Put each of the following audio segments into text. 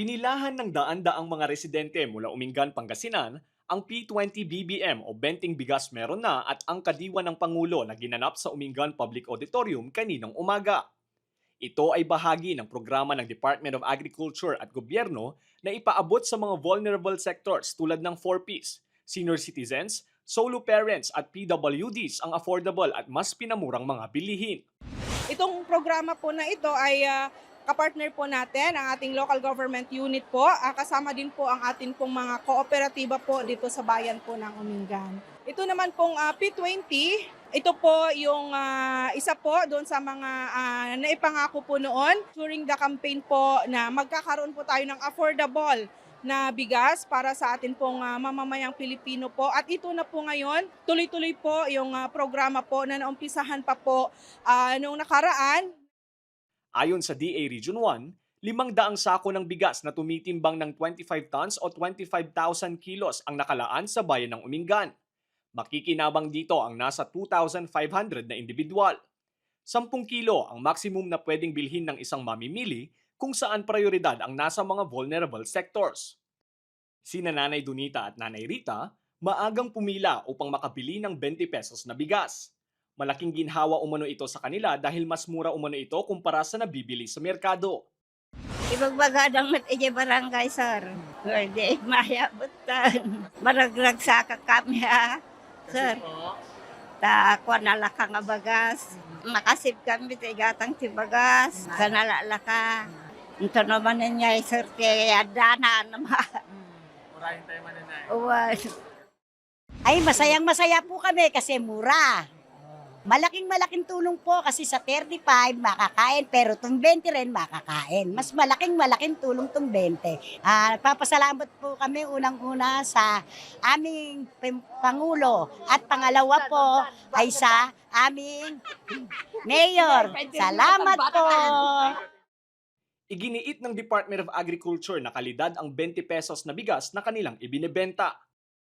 Pinilahan ng daan-daang mga residente mula Umingan, Pangasinan ang P20 BBM o Benting Bigas Meron Na at ang kadiwa ng Pangulo na ginanap sa Umingan Public Auditorium kaninang umaga. Ito ay bahagi ng programa ng Department of Agriculture at Gobyerno na ipaabot sa mga vulnerable sectors tulad ng 4Ps, senior citizens, solo parents at PWDs ang affordable at mas pinamurang mga bilihin. Itong programa po na ito ay ah, kapartner po natin, ang ating local government unit po. Ah, kasama din po ang ating pong mga kooperatiba po dito sa bayan po ng Umingan. Ito naman pong ah, P20, ito po yung ah, isa po doon sa mga ah, naipangako po noon during the campaign po na magkakaroon po tayo ng affordable na bigas para sa atin pong ah, mamamayang Pilipino po. At ito na po ngayon, tuloy-tuloy po yung ah, programa po na naumpisahan pa po ah, noong nakaraan. Ayon sa DA Region 1, limang daang sako ng bigas na tumitimbang ng 25 tons o 25,000 kilos ang nakalaan sa bayan ng Umingan. Makikinabang dito ang nasa 2,500 na individual. 10 kilo ang maximum na pwedeng bilhin ng isang mamimili kung saan prioridad ang nasa mga vulnerable sectors. Sina Nanay Dunita at Nanay Rita, maagang pumila upang makabili ng 20 pesos na bigas. Malaking ginhawa umano ito sa kanila dahil mas mura umano ito kumpara sa nabibili sa merkado. Ibagbaga ng matije barangay, sir. Pwede, mayabutan. Maraglag sa kami, ha, sir. Ta, kwa nalaka nga bagas. Makasip kami, tigatang tibagas. Sa nalalaka. Ito naman niya, sir, kaya dana naman. Murahin tayo. Uwan. Ay, masayang masaya po kami kasi mura. Malaking malaking tulong po kasi sa 35 makakain pero itong 20 rin makakain. Mas malaking malaking tulong itong 20. Ah, papasalamat po kami unang-una sa aming Pangulo at pangalawa po ay sa aming Mayor. Salamat po. Iginiit ng Department of Agriculture na kalidad ang 20 pesos na bigas na kanilang ibinebenta.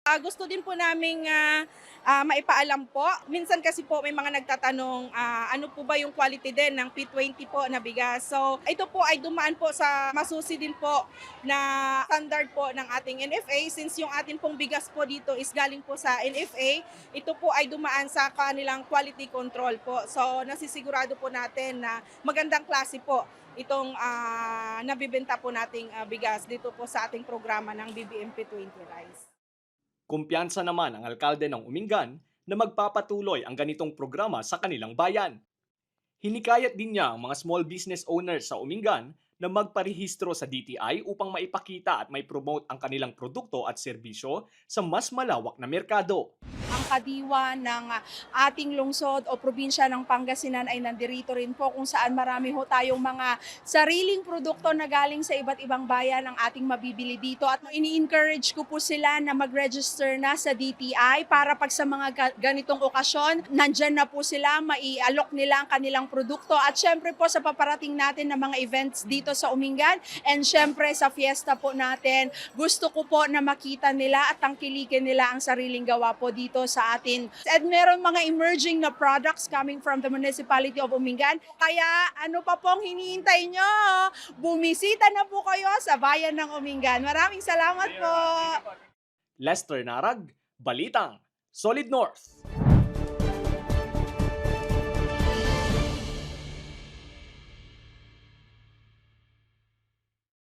Ah, gusto din po naming ah, ah, maipaalam po. Minsan kasi po may mga nagtatanong ah, ano po ba yung quality din ng P20 po na bigas. So ito po ay dumaan po sa masusi din po na standard po ng ating NFA. Since yung ating pong bigas po dito is galing po sa NFA, ito po ay dumaan sa kanilang quality control po. So nasisigurado po natin na magandang klase po itong ah, nabibenta po nating ah, bigas dito po sa ating programa ng BBM P20 Rice. Kumpiyansa naman ang alkalde ng Umingan na magpapatuloy ang ganitong programa sa kanilang bayan. Hinikayat din niya ang mga small business owners sa Umingan na magparehistro sa DTI upang maipakita at may promote ang kanilang produkto at serbisyo sa mas malawak na merkado. Ang kadiwa ng ah, ating lungsod o probinsya ng Pangasinan ay nandirito rin po kung saan marami ho tayong mga sariling produkto na galing sa iba't ibang bayan ang ating mabibili dito. At ini-encourage ko po sila na mag-register na sa DTI para pag sa mga ga- ganitong okasyon, nandyan na po sila, maialok nila ang kanilang produkto. At syempre po sa paparating natin na mga events dito sa Umingan and syempre sa fiesta po natin, gusto ko po na makita nila at tangkilikin nila ang sariling gawa po sa atin. At meron mga emerging na products coming from the municipality of Umingan. Kaya ano pa pong hinihintay nyo? Bumisita na po kayo sa bayan ng Umingan. Maraming salamat po! Lester Narag, Balitang, Solid North.